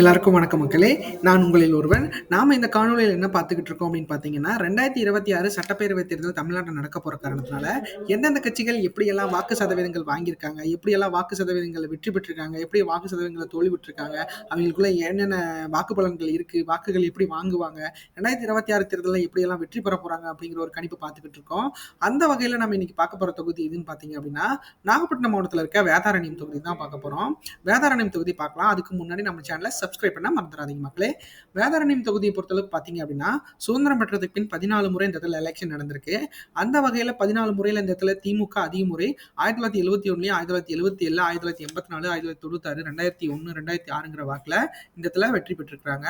எல்லாருக்கும் வணக்கம் மக்களே. நான் உங்களில் ஒருவன். நாம இந்த காணொலியில் என்ன பார்த்துக்கிட்டு இருக்கோம் அப்படின்னு பார்த்தீங்கன்னா ரெண்டாயிரத்தி இருபத்தி ஆறு சட்டப்பேரவை தேர்தல் தமிழ்நாட்டில் நடக்க போற காரணத்தினால எந்தெந்த கட்சிகள் எப்படியெல்லாம் வாக்கு சதவீதங்கள் வாங்கியிருக்காங்க எப்படியெல்லாம் வாக்கு சதவீதங்களை வெற்றி பெற்றிருக்காங்க எப்படி வாக்கு சதவீதங்களை தோல்வி பெற்றிருக்காங்க அவங்களுக்குள்ள என்னென்ன வாக்கு பலன்கள் இருக்கு வாக்குகள் எப்படி வாங்குவாங்க ரெண்டாயிரத்தி இருபத்தி ஆறு தேர்தலில் எப்படியெல்லாம் வெற்றி பெற போறாங்க அப்படிங்கிற ஒரு கணிப்பு பார்த்துக்கிட்டு இருக்கோம். அந்த வகையில் நம்ம இன்னைக்கு பார்க்க போகிற தொகுதி எதுன்னு பார்த்தீங்க அப்படின்னா நாகப்பட்டினம் மாவட்டத்தில் இருக்க வேதாரண்யம் தொகுதி தான் பார்க்க போறோம். வேதாரண்யம் தொகுதி பார்க்கலாம். அதுக்கு முன்னாடி நம்ம சேனல் சப்ஸ்கிரைப் பண்ண மறந்துடாதீங்க மக்களே. வேதாரண்யம் தொகுதியை பொறுத்தளவுக்கு பார்த்தீங்க அப்படின்னா சுதந்திரம் பெற்றதுக்கு பின் பதினாலு முறை இந்த இடத்துல எலெக்ஷன் நடந்திருக்கு. அந்த வகையில் பதினாலு முறையில் இந்த இடத்துல திமுக அதிக முறை ஆயிரத்தி தொள்ளாயிரத்தி எழுபத்தி ஒன்று ஆயிரத்தி தொள்ளாயிரத்தி எழுபத்தி ஏழு ஆயிரத்தி தொள்ளாயிரத்தி எண்பத்தி நாலு ஆயிரத்தி தொள்ளாயிரத்தி தொண்ணூத்தாறு ரெண்டாயிரத்தி ஒன்று ரெண்டாயிரத்தி ஆறுங்கிற வாக்கில் இந்த இடத்துல வெற்றி பெற்றிருக்காங்க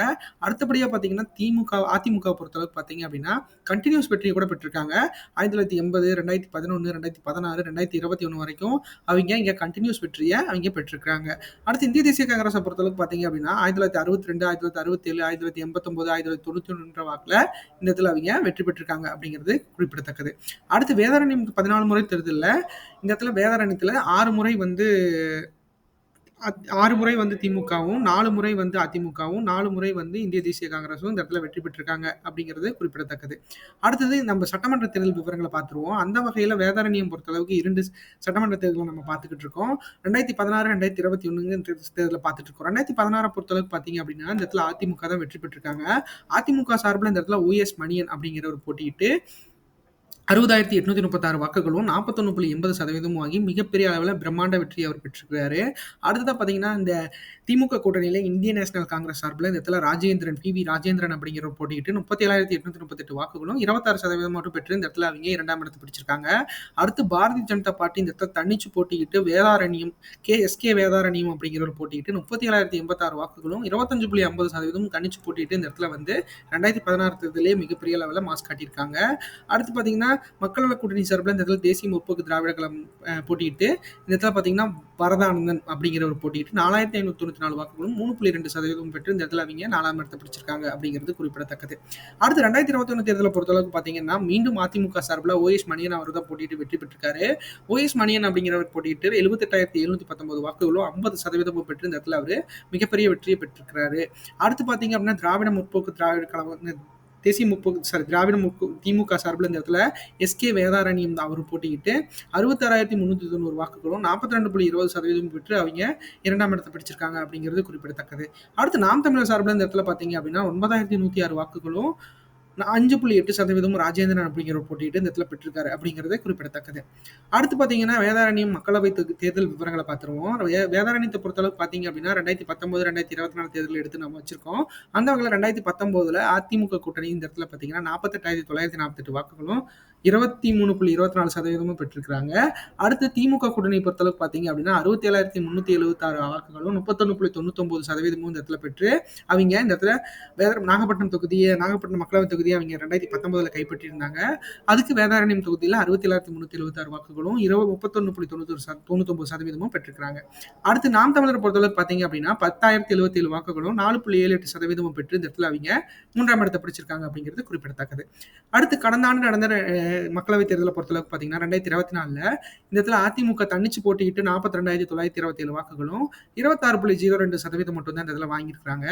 அடுத்தபடியாக பார்த்தீங்கன்னா திமுக அதிமுக பொறுத்தளவுக்கு பார்த்தீங்க அப்படின்னா கண்டினியூஸ் வெற்றியை கூட பெற்றிருக்காங்க. ஆயிரத்தி தொள்ளாயிரத்தி எண்பது ரெண்டாயிரத்தி பதினொன்று ரெண்டாயிரத்தி பதினாறு ரெண்டாயிரத்தி இருபத்தி ஒன்று வரைக்கும் அவங்க இங்கே கண்டினியூஸ் வெற்றியை அவங்க பெற்றிருக்காங்க அடுத்து இந்திய தேசிய காங்கிரஸை பொறுத்தளவுக்கு பார்த்தீங்க அப்படின்னா ஆயிரத்தி தொள்ளாயிரத்தி அறுபத்தி ரெண்டு ஆயிரத்தி தொள்ளாயிரத்தி அறுபத்தி ஏழு ஆயிரத்தி தொள்ளாயிரத்தி எண்பத்தொன்பது ஆயிரத்தி தொள்ளாயிரத்தி தொண்ணூத்தி ஒன்றுன்ற வாக்கில் இந்த இடத்துல அவங்க வெற்றி பெற்றிருக்காங்க அப்படிங்கிறது குறிப்பிடத்தக்கது. அடுத்து வேதாரண்யம் பதினாலு முறை தேர்தலில் இந்த இடத்துல வேதாரண்யத்தில் ஆறு முறை வந்து அத்- ஆறு முறை வந்து திமுகவும் நாலு முறை வந்து அதிமுகவும் நாலு முறை வந்து இந்திய தேசிய காங்கிரஸும் இந்த இடத்துல வெற்றி பெற்றிருக்காங்க அப்படிங்கிறது குறிப்பிடத்தக்கது. அடுத்தது நம்ம சட்டமன்ற தேர்தல் விவரங்களை பார்த்துருவோம். அந்த வகையில் வேதாரண்யம் பொறுத்தளவுக்கு இரண்டு சட்டமன்ற தேர்தலை நம்ம பார்த்துக்கிட்டு இருக்கோம். ரெண்டாயிரத்தி பதினாறு ரெண்டாயிரத்தி இருபத்தி ஒண்ணுங்க தேர்தலில் பார்த்துட்டு இருக்கோம். ரெண்டாயிரத்தி பதினாறு பொறுத்தளவுக்கு பார்த்தீங்க அப்படின்னா இந்த இடத்துல அதிமுக தான் வெற்றி பெற்றிருக்காங்க. அதிமுக சார்பில் இந்த இடத்துல ஓஎஸ் மணியன் அப்படிங்கிறவர் போட்டியிட்டு அறுபதாயிரத்தி எட்நூத்தி முப்பத்தாறு வாக்குகளும் நாற்பத்தொன்னு புள்ளி எண்பது சதவீதமும் வாங்கி மிகப்பெரிய அளவில் பிரம்மாண்ட வெற்றி அவர் பெற்றிருக்கிறாரு. அடுத்ததாக பார்த்தீங்கன்னா இந்த திமுக கூட்டணியில் இந்திய நேஷனல் காங்கிரஸ் சார்பில் இந்த இடத்துல ராஜேந்திரன் பி வி ராஜேந்திரன் அப்படிங்கிற போட்டிக்கிட்டு முப்பத்தி ஏழாயிரத்தி எட்நூத்தி முப்பத்தெட்டு வாக்குகளும் இருபத்தாறு சதவீதம் மட்டும் பெற்று இந்த இடத்துல அவங்க இரண்டாம் இடத்தை பிடிச்சிருக்காங்க. அடுத்து பாரதிய ஜனதா பார்ட்டி இந்த இடத்துல தன்னிச்சு போட்டிக்கிட்டு வேதாரண்யம் கே எஸ்கே வேதாரண்யம் அப்படிங்கிற ஒரு முப்பத்தி ஏழாயிரத்தி எண்பத்தாறு வாக்குகளும் இருபத்தஞ்சு புள்ளி ஐம்பது சதவீதம் தன்னிச்சு போட்டிட்டு இந்த இடத்துல வந்து ரெண்டாயிரத்தி பதினாறு தேர்தலே மிகப்பெரிய லெவலில் மாஸ் காட்டியிருக்காங்க. அடுத்து பார்த்தீங்கன்னா மக்கள் கூட்டணி சார்பில் இந்த இடத்துல தேசிய முற்போக்கு திராவிட கழகம் போட்டியிட்டு இந்த இடத்துல பார்த்தீங்கன்னா வரதானந்தன் அப்படிங்கிற ஒரு போட்டியிட்டு நாலாயிரத்தி ஐநூத்தி தொண்ணூத்தி நாலு வாக்குகளும் மூணு புள்ளி ரெண்டு சதவீதம் பெற்று இந்த இடத்துல அவங்க நாலாம் இடத்தை பிடிச்சிருக்காங்க அப்படிங்கிறது குறிப்பிடத்தக்கது. அடுத்து ரெண்டாயிரத்தி இருபத்தி ஒன்று தேர்தலை பொறுத்தளவுக்கு பார்த்தீங்கன்னா மீண்டும் அதிமுக சார்பில் ஓஎஸ் மணியன் அவர் தான் போட்டியிட்டு வெற்றி பெற்றிருக்காரு. ஓஎஸ் மணியன் அப்படிங்கிறவர் போட்டியிட்டு எழுபத்தெட்டாயிரத்தி எழுநூத்தி பத்தொன்பது வாக்குகளும் ஐம்பது சதவீதமும் பெற்று இந்த இடத்துல அவர் மிகப்பெரிய வெற்றியை பெற்றிருக்கிறாரு. அடுத்து பார்த்தீங்க அப்படின்னா திராவிட முற்போக்கு திராவிட கழகம் தேசிய முற்போக்கு சாரி திராவிட முற்போ திமுக சார்பில் இந்த இடத்துல எஸ்கே வேதாரண்யம் அவர் போட்டிக்கிட்டு அறுபத்தாறாயிரத்தி முந்நூற்றி தொண்ணூறு வாக்குகளும் நாற்பத்தி ரெண்டு புள்ளி இருபது சதவீதம் பெற்று அவங்க இரண்டாம் இடத்தை பிடிச்சிருக்காங்க அப்படிங்கிறது குறிப்பிடத்தக்கது. அடுத்து நாம் தமிழர் சார்பில் இந்த இடத்துல பார்த்தீங்க அப்படின்னா ஒன்பதாயிரத்தி நூற்றி ஆறு வாக்குகளும் அஞ்சு புள்ளி எட்டு சதவீதமும் ராஜேந்திரன் அப்படிங்கிற போட்டியிட்டு இந்த இடத்துல பெற்றிருக்காரு அப்படிங்கிறது குறிப்பிடத்தக்கது. அடுத்து பார்த்தீங்கன்னா வேதாரண்யம் மக்களவை தேர்தல் விவரங்களை பார்த்துருவோம். வே- வேதாரண்யத்தை பொறுத்தளவுக்கு பார்த்தீங்க அப்படின்னா ரெண்டாயிரத்தி பத்தொன்பது ரெண்டாயிரத்தி இருபத்தி நாலு தேர்தல் எடுத்து நம்ம வச்சிருக்கோம். அந்த வகையில் ரெண்டாயிரத்தி பத்தொன்பதுல அதிமுக கூட்டணி இந்த இடத்துல பார்த்தீங்கன்னா நாற்பத்தெட்டாயிரத்தி தொள்ளாயிரத்தி நாற்பத்தெட்டு வாக்குகளும் இருபத்தி மூணு புள்ளி இருபத்தி நாலு சதவீதமும் பெற்றிருக்கிறாங்க. அடுத்து திமுக கூட்டணி பொறுத்தளவுக்கு பார்த்தீங்க அப்படின்னா அறுபத்தி ஏழாயிரத்தி முந்நூற்றி எழுபத்தாறு வாக்குகளும் முப்பத்தொன்று புள்ளி தொண்ணூத்தொம்பது சதவீதமும் இந்த இடத்துல பெற்று அவங்க இந்த இடத்துல வேத நாகப்பட்டினம் தொகுதியை நாகப்பட்டினம் மக்களவை தொகுதியை அவங்க ரெண்டாயிரத்தி பத்தொன்பதுல கைப்பற்றியிருந்தாங்க. அதுக்கு வேதாரண்யம் தொகுதியில் அறுபத்தி ஏழாயிரத்தி முந்நூற்றி எழுபத்தாறு வாக்குகளும் இருபது முப்பத்தொன்று புள்ளி தொண்ணூத்தொரு தொண்ணூத்தொம்பது சதவீதமும் பெற்றிருக்காங்க அடுத்து நாம் தமிழர் பொறுத்தளவுக்கு பார்த்தீங்க அப்படின்னா பத்தாயிரத்தி எழுபத்தி ஏழு வாக்குகளும் நாலு புள்ளி ஏழு எட்டு சதவீதமும் பெற்று இந்த இடத்துல அவங்க மூன்றாம் இடத்தை பிடிச்சிருக்காங்க அப்படிங்கிறது குறிப்பிடத்தக்கது. அடுத்து கடந்த ஆண்டு நடந்த மக்களவைத் தேர்தலை பொறுத்தளவுக்கு பார்த்தீங்கன்னா ரெண்டாயிரத்தி இருபத்தி நாலில் இந்த இடத்துல அதிமுக தன்னிச்சு போட்டியிட்டு நாற்பத்தி ரெண்டாயிரத்தி தொள்ளாயிரத்தி இருபத்தி ஏழு வாக்குகளும் இருபத்தாறு புள்ளி ஜீரோ ரெண்டு சதவீதம் மட்டும் தான் இந்த இதில் வாங்கியிருக்காங்க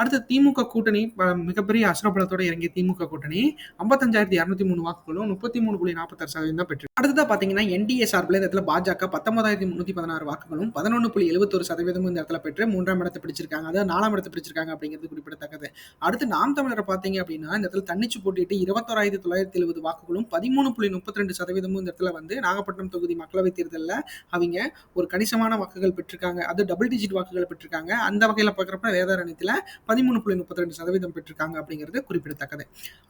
அடுத்து திமுக கூட்டணி மிகப்பெரிய அசுரபலத்தோடு இறங்கிய திமுக கூட்டணி ஐம்பத்தஞ்சாயிரத்தி இரநூத்தி மூணு வாக்குகளும் முப்பத்தி மூணு புள்ளி நாற்பத்தாறு சதவீதம் தான் பெற்று. அடுத்ததாக பார்த்தீங்கன்னா என்டிஏ சார்பில் இந்த இடத்துல பாஜக பத்தொன்பதாயிரத்தி முன்னூத்தி பதினாறு வாக்குகளும் பதினொன்று புள்ளி எழுபத்தொரு சதவீதமும் இந்த இடத்துல பெற்று மூன்றாம் இடத்தை பிடிச்சிருக்காங்க. அதாவது நாலாம் இடத்தை பிடிச்சிருக்காங்க அப்படிங்கிறது குறிப்பிடத்தக்கது. அடுத்து நாம் தமிழரை பார்த்தீங்க அப்படின்னா இந்த இடத்துல தன்னிச்சு போட்டிட்டு இருபத்தோராயிரத்தி தொள்ளாயிரத்தி எழுபது வாக்குகளும் பதிமூணு புள்ளி முப்பத்தி ரெண்டு சதவீதமும் இந்த இடத்துல வந்து நாகப்பட்டினம் தொகுதி மக்களவைத் தேர்தலில் அவங்க ஒரு கணிசமான வாக்குகள் பெற்றிருக்காங்க. அது டபுள் டிஜிட் வாக்குகள் பெற்றிருக்காங்க. அந்த வகையில் பார்க்குறப்ப வேதாரண்யத்தில் பதிமூணு புள்ளி முப்பத்தி ரெண்டு சதவீதம் பெற்றிருக்காங்க அப்படிங்கிறது குறிப்பிடத்தக்கது.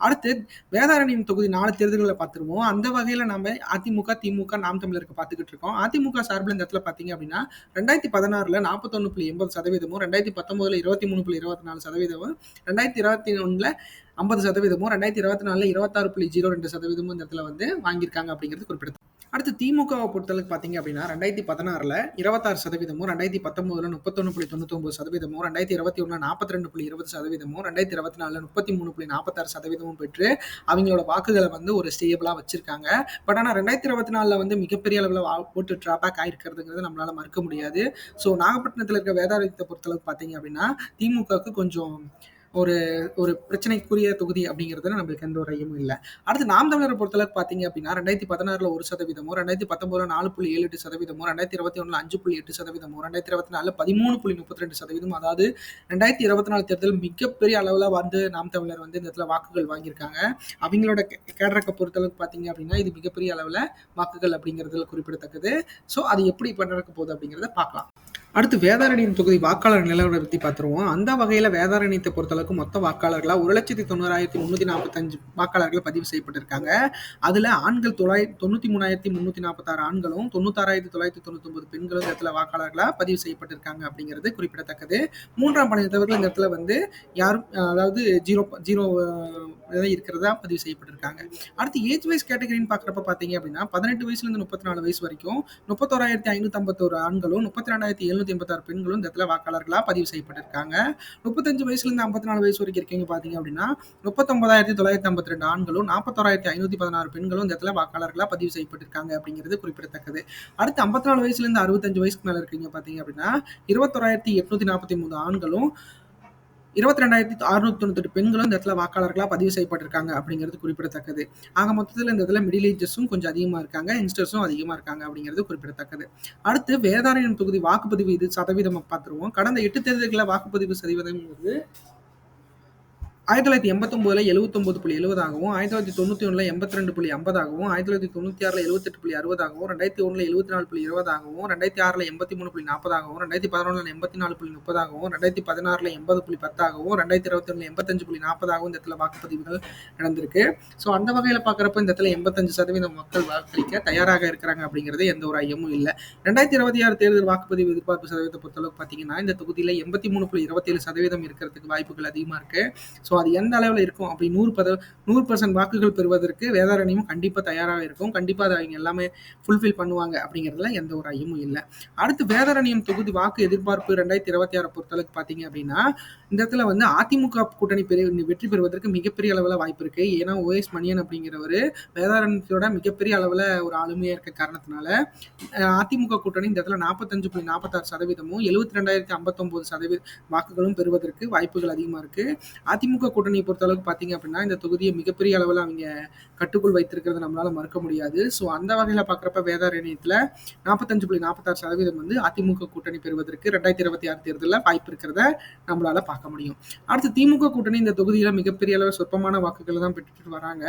அடுத்து வேதாரண்யம் தொகுதி நாலு தேர்தல்களை பார்த்துருவோம். அந்த வகையில் நம்ம அதிமுக திமுக நாம் தமிழருக்கு பார்த்துக்கிட்டு இருக்கோம். அதிமுக சார்பில் இந்த இடத்துல பார்த்தீங்க அப்படின்னா ரெண்டாயிரத்தி பதினாறுல நாற்பத்தொன்று புள்ளி எண்பது சதவீதமும் ரெண்டாயிரத்தி பத்தொம்போதில் இருபத்தி மூணு புள்ளி இருபத்தி நாலு சதவீதமும் ரெண்டாயிரத்தி இருபத்தி ஒன்றில் ஐம்பது சதவீதமும் ரெண்டாயிரத்தி இருபத்தி நாலில் இருபத்தாறு புள்ளி ஜீரோ ரெண்டு சதவீதமும் இந்த இடத்துல வந்து வாங்கியிருக்காங்க அப்படிங்கிறது குறிப்பிடத்தக்கது. அடுத்து திமுகவை பொறுத்தளவுக்கு பார்த்தீங்க அப்படின்னா ரெண்டாயிரத்தி பதினாறில் இருபத்தாறு சதவீதமும் ரெண்டாயிரத்தி பத்தொம்போதில் முப்பத்தொன்று புள்ளி தொண்ணூத்தொம்பது சதவீதமும் ரெண்டாயிரத்தி இருபத்தி ஒன்று நாற்பத்தி ரெண்டு புள்ளி இருபது சதவீதமும் ரெண்டாயிரத்தி இருபத்தி நாலில் முப்பத்தி மூணு புள்ளி நாற்பத்தாறு சதவீதமும் பெற்று அவங்களோட வாக்குகளை வந்து ஒரு ஸ்டேபிளாக வச்சிருக்காங்க. பட் ஆனால் ரெண்டாயிரத்தி இருபத்தி நாலில் வந்து மிகப்பெரிய அளவில் ஓட்டு ட்ராபேக் ஆகிருக்கிறதுங்கிறது நம்மளால் மறுக்க முடியாது. ஸோ நாகப்பட்டினத்தில் இருக்க வேதாரத்தை பொறுத்தளவுக்கு பார்த்தீங்க அப்படின்னா திமுகவுக்கு கொஞ்சம் ஒரு ஒரு பிரச்சனைக்குரிய தொகுதி அப்படிங்கிறதுல நம்மளுக்கு எந்த ஒரு ஐயமும் இல்லை. அடுத்து நாம் தமிழரை பொறுத்தளவுக்கு பார்த்தீங்க அப்படின்னா ரெண்டாயிரத்தி பதினாறுல ஒரு சதவீதமோ ரெண்டாயிரத்தி பத்தொன்பதுல நாலு புள்ளி ஏழு எட்டு சதவீதமோ ரெண்டாயிரத்தி இருபத்தி ஒன்றில் அஞ்சு புள்ளி எட்டு சதவீதமோ ரெண்டாயிரத்தி இருபத்தி நாலில் பதிமூணு புள்ளி முப்பத்தி ரெண்டு சதவீதம் அதாவது ரெண்டாயிரத்தி இருபத்தி நாலு தேர்தல் மிகப்பெரிய அளவில் வந்து நாம் தமிழர் வந்து இந்த இடத்துல வாக்குகள் வாங்கியிருக்காங்க. அவங்களோட கேடரக்கை பொறுத்தளவுக்கு பார்த்தீங்க அப்படின்னா இது மிகப்பெரிய அளவில் வாக்குகள் அப்படிங்கிறதுல குறிப்பிடத்தக்கது. ஸோ அது எப்படி நடக்க போகுது அப்படிங்கிறத பார்க்கலாம் அடுத்து வேதாரண்யம் தொகுதி வாக்காளர் நிலவரத்தை பற்றி பார்த்துருவோம். அந்த வகையில் வேதாரண்யத்தை பொறுத்தளவுக்கு மொத்த வாக்காளர்களாக ஒரு லட்சத்தி தொண்ணூறாயிரத்தி முந்நூற்றி நாற்பத்தஞ்சு வாக்காளர்கள் பதிவு செய்யப்பட்டிருக்காங்க. அதில் ஆண்கள் தொள்ளாய் தொண்ணூற்றி மூணாயிரத்தி முந்நூற்றி நாற்பத்தாறு ஆண்களும் தொண்ணூத்தாறாயிரத்தி தொள்ளாயிரத்தி தொண்ணூத்தொம்பது பெண்களும் இந்த இடத்துல வாக்காளர்களாக பதிவு செய்யப்பட்டிருக்காங்க அப்படிங்கிறது குறிப்பிடத்தக்கது. மூன்றாம் பணியத்தவர்கள் இந்த இடத்துல வந்து யாரும் அதாவது ஜீரோ ஜீரோ இருக்கிறதா பதிவு செய்யப்பட்டிருக்காங்க. அடுத்து ஏஜ் வைஸ் கேட்டகரின்னு பார்க்குறப்ப பார்த்தீங்க அப்படின்னா பதினெட்டு வயசுலேருந்து முப்பத்தி நாலு வயசு வரைக்கும் முப்பத்தோராயிரத்தி ஐநூற்றி ஐம்பத்தோரு ஆண்களும் முப்பத்தி ரெண்டாயிரத்தி எழுநூத்தி எண்பத்தாறு பெண்களும் இந்த இடத்துல வாக்காளர்களாக பதிவு செய்யப்பட்டிருக்காங்க. முப்பத்தஞ்சு வயசுலேருந்து ஐம்பத்தி நாலு வயசு வரைக்கும் இருக்கீங்க பார்த்தீங்க அப்படின்னா முப்பத்தொன்பதாயிரத்தி தொள்ளாயிரத்தி ஐம்பத்தி ரெண்டு ஆண்களும் நாற்பத்தோராயிரத்தி ஐநூற்றி பதினாறு பெண்களும் இந்த இடத்துல வாக்காளர்களாக பதிவு செய்யப்பட்டிருக்காங்க அப்படிங்கிறது குறிப்பிடத்தக்கது. அடுத்து ஐம்பத்தி நாலு வயசுலேருந்து அறுபத்தஞ்சு வயசுக்கு மேலே இருக்கீங்க பார்த்தீங்க அப்படின்னா இருபத்தொராயிரத்தி எட்நூத்தி நாற்பத்தி மூணு ஆண்களும் இருபத்தி ரெண்டாயிரத்தி அறுநூத்தி தொண்ணூத்தி பெண்களும் இந்த இடத்துல வாக்காளர்களாக பதிவு செய்யப்பட்டிருக்காங்க அப்படிங்கிறது குறிப்பிடத்தக்கது. ஆக மொத்தத்தில் இந்த இடத்துல மிடில் ஏஜஸும் கொஞ்சம் அதிகமாக இருக்காங்க யங்ஸ்டர்ஸும் அதிகமாக இருக்காங்க அப்படிங்கிறது குறிப்பிடத்தக்கது. அடுத்து வேதாரண்யம் தொகுதி வாக்குப்பதிவு இது சதவீதம் பார்த்துருவோம். கடந்த எட்டு தேர்தல்களில் வாக்குப்பதிவு சதவீதம்ங்கிறது ஆயிரத்தி தொள்ளாயிரத்தி எண்பத்தொம்போதில் எழுபத்தொம்பது புள்ளி எழுபதாகவும் ஆயிரத்தி தொள்ளாயிரத்தி தொண்ணூற்றி ஒன்றில் எண்பத்தி ரெண்டு புள்ளி ஐம்பதாகவும் ஆயிரத்தி தொள்ளாயிரத்தி தொண்ணூற்றி ஆறில் எழுபத்தெட்டு புள்ளி அறுபதாகவும் ரெண்டாயிரத்தி ஒன்றில் எழுபத்தி நாலு புள்ளி இருபதாகவும் ரெண்டாயிரத்தி ஆறில் எண்பத்தி மூணு புள்ளி நாற்பதாகவும் ரெண்டாயிரத்தி பதினொன்றில் எண்பத்தி நாலு புள்ளி முப்பதாகவும் ரெண்டாயிரத்தி பதினாறில் எண்பது புள்ளி பத்தாகவும் ரெண்டாயிரத்தி இருபத்தி ஒன்றில் எண்பத்தஞ்சு புள்ளி நாற்பதாகவும் இந்த இடத்துல வாக்குப்பதிவுகள் நடந்திருக்கு. ஸோ அந்த வகையில் பார்க்குறப்ப இந்த இடத்துல எண்பத்தஞ்சு சதவீதம் மக்கள் வாக்களிக்க தயாராக இருக்கிறாங்க அப்படிங்கிறது எந்த ஒரு ஐயமும் இல்லை. ரெண்டாயிரத்தி இருபத்தி ஆறு தேர்தல் வாக்குப்பதிவு எதிர்பார்ப்பு சதவீதத்தை பொறுத்தளவுக்கு பார்த்தீங்கன்னா இந்த தொகுதியில் எண்பத்தி மூணு புள்ளி இருபத்தேழு சதவீதம் இருக்கிறதுக்கு வாய்ப்புகள் அதிகமாக இருக்கு. ஸோ ஸோ அது எந்த அளவில் இருக்கும் அப்படி நூறு பத நூறு பர்சன்ட் வாக்குகள் பெறுவதற்கு வேதாரண்யமும் கண்டிப்பாக தயாராக இருக்கும். கண்டிப்பாக அதை அவங்க எல்லாமே ஃபுல்ஃபில் பண்ணுவாங்க அப்படிங்கிறதுல எந்த ஒரு ஐயமும் இல்லை. அடுத்து வேதாரண்யம் தொகுதி வாக்கு எதிர்பார்ப்பு ரெண்டாயிரத்தி இருபத்தி ஆறு பொறுத்தளவுக்கு பார்த்தீங்க அப்படின்னா இந்த இடத்துல வந்து அதிமுக கூட்டணி பெரிய வெற்றி பெறுவதற்கு மிகப்பெரிய அளவில் வாய்ப்பு இருக்கு. ஏன்னா ஓஎஸ் மணியன் அப்படிங்கிறவர் வேதாரண்யத்தோட மிகப்பெரிய அளவில் ஒரு ஆளுமையாக இருக்க காரணத்தினால அதிமுக கூட்டணி இந்த இடத்துல நாற்பத்தஞ்சு புள்ளி நாற்பத்தாறு சதவீதமும் எழுபத்தி ரெண்டாயிரத்தி ஐம்பத்தொம்போது சதவீத வாக்குகளும் பெறுவதற்கு வாய்ப்புகள் அதிகமாக இருக்கு. அதிமுக கூட்டணியை பொறுத்தளவுக்கு பார்த்தீங்க அப்படின்னா இந்த தொகுதியை மிகப்பெரிய அளவில் அவங்க கட்டுக்குள் வைத்திருக்கிறது நம்மளால மறுக்க முடியாது. ஸோ அந்த வகையில் பார்க்குறப்ப வேதாரண்யத்தில் நாற்பத்தஞ்சு புள்ளி நாற்பத்தாறு சதவீதம் வந்து அதிமுக கூட்டணி பெறுவதற்கு ரெண்டாயிரத்தி இருபத்தி ஆறு தேர்தலில் வாய்ப்பு இருக்கிறத நம்மளால பார்க்க முடியும். அடுத்து திமுக கூட்டணி இந்த தொகுதியில் மிகப்பெரிய அளவு சொற்பமான வாக்குகளை தான் பெற்றுட்டு வராங்க.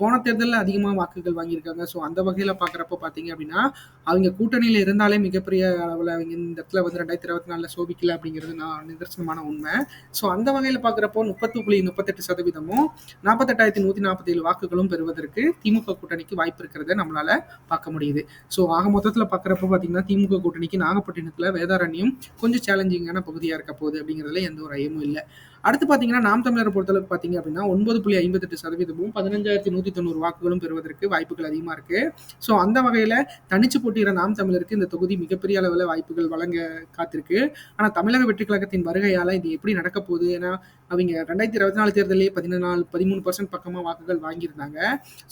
போன தேர்தலில் அதிகமாக வாக்குகள் வாங்கியிருக்காங்க. ஸோ அந்த வகையில் பார்க்குறப்ப பார்த்தீங்க அப்படின்னா அவங்க கூட்டணியில் இருந்தாலே மிகப்பெரிய அளவில் அவங்க இந்த இடத்துல வந்து ரெண்டாயிரத்தி இருபத்தி நாலில் சோபிக்கல அப்படிங்கிறது நான் நிதர்சனமான உண்மை. ஸோ அந்த வகையில் பார்க்குறப்போ முப்பத்து புள்ளி முப்பத்தெட்டு சதவீதமும் நாற்பத்தெட்டாயிரத்தி நூத்தி நாற்பத்தி ஏழு வாக்குகளும் பெறுவதற்கு திமுக கூட்டணிக்கு வாய்ப்பு இருக்கிறத நம்மளால பார்க்க முடியுது. ஸோ ஆக மொத்தத்தில் பார்க்குறப்ப பார்த்தீங்கன்னா திமுக கூட்டணிக்கு நாகப்பட்டினத்தில் வேதாரண்யம் கொஞ்சம் சேலஞ்சிங்கான பகுதியாக இருக்க போகுது அப்படிங்கிறதுல எந்த ஒரு ஐயமும் இல்லை. அடுத்து பார்த்தீங்கன்னா நாம் தமிழரை பொறுத்தளவுக்கு பார்த்தீங்க அப்படின்னா ஒன்பது புள்ளி ஐம்பத்தெட்டு சதவீதமும் பதினஞ்சாயிரத்தி நூற்றி தொண்ணூறு வாக்குகளும் பெறுவதற்கு வாய்ப்புகள் அதிகமாக இருக்கு. ஸோ அந்த வகையில் தனிச்சு போட்டியிட நாம் தமிழருக்கு இந்த தொகுதி மிகப்பெரிய அளவில் வாய்ப்புகள் வழங்க காத்திருக்கு. ஆனால் தமிழக வெற்றி கழகத்தின் வருகையால் இது எப்படி நடக்க போகுது? ஏன்னா அவங்க ரெண்டாயிரத்தி இருபத்தி நாலு தேர்தலே பதினாலு பதிமூணு பர்சன்ட் பக்கமாக வாக்குகள் வாங்கியிருந்தாங்க.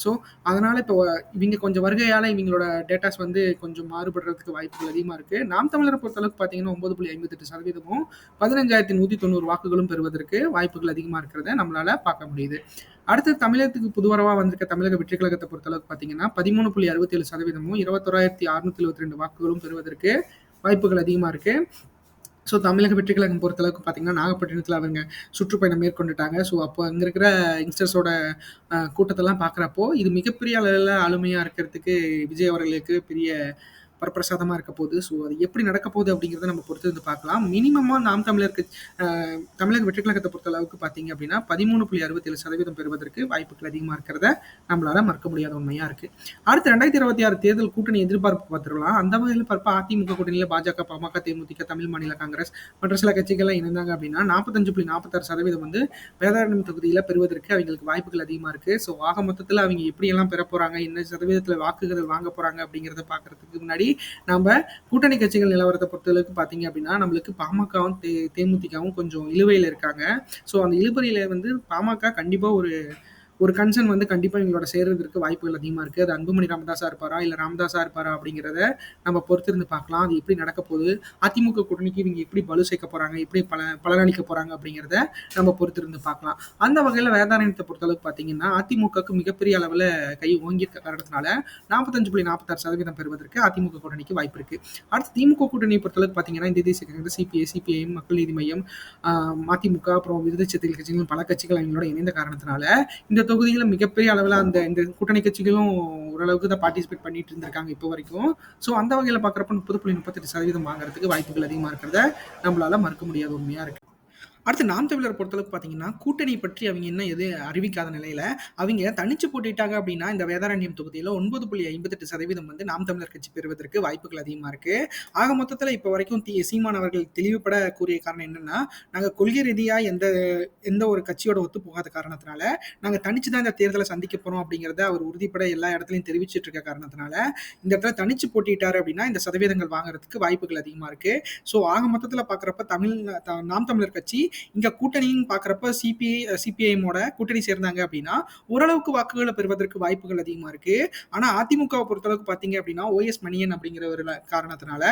ஸோ அதனால் இப்போ இவங்க கொஞ்சம் வருகையால் இவங்களோட டேட்டாஸ் வந்து கொஞ்சம் மாறுபடுறதுக்கு வாய்ப்புகள் அதிகமாக இருக்குது நாம் தமிழரை பொறுத்தளவுக்கு பார்த்தீங்கன்னா ஒன்பது புள்ளி ஐம்பத்தெட்டு சதவீதமும் பதினஞ்சாயிரத்தி நூற்றி தொண்ணூறு வாக்குகளும் பெறுவதற்கு வாய்ப்புகள் அதிகமாக இருக்கிறத நம்மளால் பார்க்க முடியுது. அடுத்து தமிழகத்துக்கு புதுவரவாக வந்திருக்க தமிழக வெற்றி கழகத்தை பொறுத்தளவுக்கு பார்த்தீங்கன்னா பதிமூணு புள்ளி அறுபத்தேழு சதவீதமும் இருபத்தொராயிரத்தி அறுநூத்தி எழுபத்தி ரெண்டு வாக்குகளும் பெறுவதற்கு வாய்ப்புகள் அதிகமாக இருக்குது ஸோ தமிழக வெற்றி கழகம் பொறுத்தளவுக்கு பார்த்தீங்கன்னா நாகப்பட்டினத்தில் அவங்க சுற்றுப்பயணம் மேற்கொண்டுட்டாங்க. ஸோ அப்போ அங்கே இருக்கிற யங்ஸ்டர்ஸோட கூட்டத்தெல்லாம் பார்க்குறப்போ இது மிகப்பெரிய அளவில் அழுமையாக இருக்கிறதுக்கு விஜய் அவர்களுக்கு பெரிய வரப்பிரசாதமாக இருக்க போகுது. ஸோ அது எப்படி நடக்க போகுது அப்படிங்கிறத நம்ம பொறுத்து வந்து பார்க்கலாம். மினிமமாக நாம் தமிழருக்கு தமிழக வெற்றி கழகத்தை பொறுத்த அளவுக்கு பார்த்தீங்க அப்படின்னா பதிமூணு புள்ளி அறுபத்தேழு சதவீதம் பெறுவதற்கு வாய்ப்புகள் அதிகமாக இருக்கிறத நம்மளால் மறக்க முடியாத உண்மையாக இருக்குது அடுத்து ரெண்டாயிரத்தி இருபத்தி ஆறு தேர்தல் கூட்டணி எதிர்பார்ப்பு பார்த்துருக்கலாம் அந்த வகையில் பார்ப்ப அதிமுக கூட்டணியில் பாஜக பாமக தேமுதிக தமிழ் மாநில காங்கிரஸ் மற்ற சில கட்சிகள்லாம் இணைந்தாங்க அப்படின்னா நாற்பத்தஞ்சு புள்ளி நாற்பத்தாறு சதவீதம் வந்து வேதாரணம் தொகுதியில் பெறுவதற்கு அவங்களுக்கு வாய்ப்புகள் அதிகமாக இருக்குது ஸோ ஆக மொத்தத்தில் அவங்க எப்படியெல்லாம் பெற போகிறாங்க என்ன சதவீதத்தில் வாக்குகள் வாங்க போகிறாங்க அப்படிங்கிறத பார்க்கறதுக்கு முன்னாடி நம்ம கூட்டணி கட்சிகள் நிலவரத்தை பொறுத்தளவுக்கு பார்த்தீங்க அப்படின்னா நம்மளுக்கு பாமகவும் தே தேமுதிகவும் கொஞ்சம் இழுவையில் இருக்காங்க. ஸோ அந்த இழுபறியில் வந்து பாமக கண்டிப்பாக ஒரு ஒரு கன்சர்ன் வந்து கண்டிப்பாக எங்களோட சேர்றதுக்கு வாய்ப்புகள் அதிகமாக இருக்குது அது அன்புமணி ராமதாஸா இருப்பாரா? இல்லை ராமதாஸா இருப்பாரா? அப்படிங்கிறத நம்ம பொறுத்திருந்து பார்க்கலாம். அது எப்படி நடக்க போகுது? அதிமுக கூட்டணிக்கு இவங்க எப்படி பலு சேர்க்க போகிறாங்க எப்படி பல பலனளிக்க போகிறாங்க அப்படிங்கிறத நம்ம பொறுத்திருந்து பார்க்கலாம். அந்த வகையில் வேதாரண்யத்தை பொறுத்தளவுக்கு பார்த்தீங்கன்னா அதிமுகவுக்கு மிகப்பெரிய அளவில் கை ஓங்கியிருக்க காரணத்தினால நாற்பத்தஞ்சு புள்ளி நாற்பத்தாறு சதவீதம் பெறுவதற்கு அதிமுக கூட்டணிக்கு வாய்ப்பு இருக்குது அடுத்து திமுக கூட்டணியை பொறுத்தளவுக்கு பார்த்தீங்கன்னா இந்த தேசிய காங்கிரஸ் சிபிஐ சிபிஐஎம் மக்கள் நீதி மையம் அதிமுக அப்புறம் விருது கட்சிகள் பல கட்சிகள் அவங்களோட இணைந்த காரணத்தினால இந்த தொகுதியில் மிகப்பெரிய அளவில் அந்த இந்த கூட்டணி கட்சிகளும் ஓரளவுக்கு தான் பார்ட்டிசிபேட் பண்ணிட்டு இருந்திருக்காங்க இப்போ வரைக்கும். ஸோ அந்த வகையில் பார்க்குறப்ப முப்பது புள்ளி முப்பத்தெட்டு சதவீதம் வாங்குறதுக்கு வாய்ப்புகள் அதிகமாக இருக்கிறத நம்மளால மறுக்க முடியாத உண்மையாக இருக்கு. அடுத்து நாம் தமிழர் பொறுத்தளவுக்கு பார்த்தீங்கன்னா கூட்டணி பற்றி அவங்க இன்னும் எது அறிவிக்காத நிலையில அவங்க தனிச்சு போட்டிட்டாங்க அப்படின்னா இந்த வேதாரண்யம் தொகுதியில் ஒன்பது புள்ளி ஐம்பத்தெட்டு சதவீதம் வந்து நாம் தமிழர் கட்சி பெறுவதற்கு வாய்ப்புகள் அதிகமாக இருக்கு. ஆக மொத்தத்தில் இப்போ வரைக்கும் தி. சீமான் அவர்கள் தெளிவுபட கூறிய காரணம் என்னன்னா நாங்கள் கொள்கை ரீதியாக எந்த எந்த ஒரு கட்சியோட ஒத்து போகாத காரணத்தினால நாங்கள் தனிச்சு தான் இந்த தேர்தலை சந்திக்க போகிறோம் அப்படிங்கிறத அவர் உறுதிப்பட எல்லா இடத்துலையும் தெரிவிச்சிட்டு இருக்க காரணத்தினால இந்த இடத்துல தனிச்சு போட்டிட்டாரு அப்படின்னா இந்த சதவீதங்கள் வாங்குறதுக்கு வாய்ப்புகள் அதிகமாக இருக்கு. ஸோ ஆக மொத்தத்தில் பார்க்குறப்ப தமிழ் த- நாம் தமிழர் கட்சி இங்க கூட்டணின்னு பாக்குறப்ப சிபிஐ சிபிஐஎம்மோட கூட்டணி சேர்ந்தாங்க அப்படின்னா ஓரளவுக்கு வாக்குகளை பெறுவதற்கு வாய்ப்புகள் அதிகமா இருக்கு. ஆனால் அதிமுகவை பொறுத்தளவுக்கு பாத்தீங்க அப்படின்னா ஓஎஸ் மணியன் அப்படிங்கிற ஒரு காரணத்தினால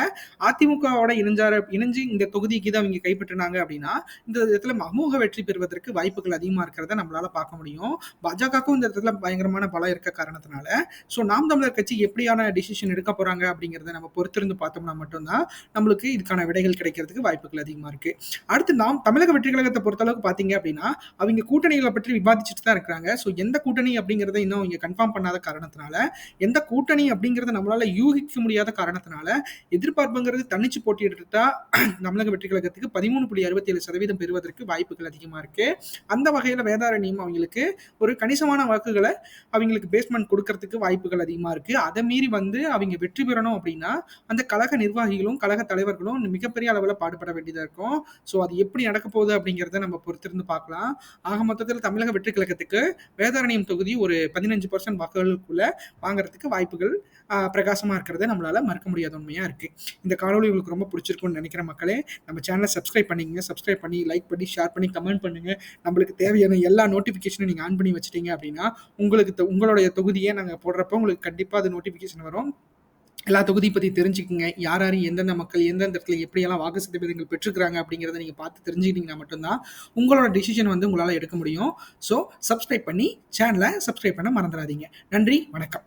அதிமுகவோட இணைஞ்சார இணைஞ்சு இந்த தொகுதிக்கு தான் அவங்க கைப்பற்றினாங்க அப்படின்னா இந்த இடத்துல அமோக வெற்றி பெறுவதற்கு வாய்ப்புகள் அதிகமா இருக்கிறத நம்மளால பார்க்க முடியும். பாஜகவுக்கும் இந்த இடத்துல பயங்கரமான பலம் இருக்க காரணத்தினால. ஸோ நாம் தமிழர் கட்சி எப்படியான டிசிஷன் எடுக்க போறாங்க அப்படிங்கிறத நம்ம பொறுத்திருந்து பார்த்தோம்னா மட்டும்தான் நம்மளுக்கு இதுக்கான விடைகள் கிடைக்கிறதுக்கு வாய்ப்புகள் அதிகமா இருக்கு. அடுத்து நாம் தமிழக வெற்றி கழகத்தை பொறுத்தளவுக்கு பார்த்தீங்க அப்படின்னா அவங்க கூட்டணிகளை பற்றி விவாதிச்சுட்டு தான் இருக்கிறாங்க. ஸோ எந்த கூட்டணி அப்படிங்கிறத இன்னும் அவங்க கன்ஃபார்ம் பண்ணாத காரணத்தினால எந்த கூட்டணி அப்படிங்கிறத நம்மளால யூகிக்க முடியாத காரணத்தினால எதிர்பார்ப்புங்கிறது தனிச்சு போட்டியிட்டா தமிழக வெற்றி கழகத்துக்கு பதிமூணு புள்ளி அறுபத்தி ஏழு சதவீதம் பெறுவதற்கு வாய்ப்புகள் அதிகமாக இருக்கு. அந்த வகையில் வேதாரண்யம் அவங்களுக்கு ஒரு கணிசமான வாக்குகளை அவங்களுக்கு பேஸ்மெண்ட் கொடுக்கறதுக்கு வாய்ப்புகள் அதிகமாக இருக்கு. அதை மீறி வந்து அவங்க வெற்றி பெறணும் அப்படின்னா அந்த கழக நிர்வாகிகளும் கழக தலைவர்களும் மிகப்பெரிய அளவில் பாடுபட வேண்டியதாக இருக்கும். ஸோ அது எப்படி நடக்க போகுது அப்படிங்கிறத நம்ம பொறுத்திருந்து பார்க்கலாம். ஆக மொத்தத்தில் தமிழக வெற்றி கழகத்துக்கு வேதாரண்யம் தொகுதி ஒரு பதினஞ்சு பர்சன்ட் வாக்குகளுக்குள்ள வாங்குறதுக்கு வாய்ப்புகள் பிரகாசமாக இருக்கிறத நம்மளால் மறக்க முடியாத உண்மையாக இருக்குது இந்த காணொளி உங்களுக்கு ரொம்ப பிடிச்சிருக்கும்னு நினைக்கிற மக்களே நம்ம சேனலை சப்ஸ்கிரைப் பண்ணிக்கங்க. சப்ஸ்கிரைப் பண்ணி லைக் பண்ணி ஷேர் பண்ணி கமெண்ட் பண்ணுங்க. நம்மளுக்கு தேவையான எல்லா நோட்டிஃபிகேஷனும் நீங்கள் ஆன் பண்ணி வச்சிட்டீங்க அப்படின்னா உங்களுக்கு உங்களுடைய தொகுதியை நாங்கள் போடுறப்போ உங்களுக்கு கண்டிப்பாக அது நோட்டிஃபிகேஷன் வரும். எல்லா தொகுதி பற்றி தெரிஞ்சுக்கோங்க. யார் யார் எந்தெந்த மக்கள் எந்தெந்த இடத்துல எப்படியெல்லாம் வாக்கு சதவீதங்கள் பெற்றுக்கிறாங்க அப்படிங்கிறத நீங்கள் பார்த்து தெரிஞ்சுக்கிட்டீங்கன்னா மட்டும்தான் உங்களோட டிசிஷன் வந்து உங்களால் எடுக்க முடியும். ஸோ சப்ஸ்கிரைப் பண்ணி சேனலை சப்ஸ்கிரைப் பண்ண மறந்துடாதீங்க. நன்றி வணக்கம்.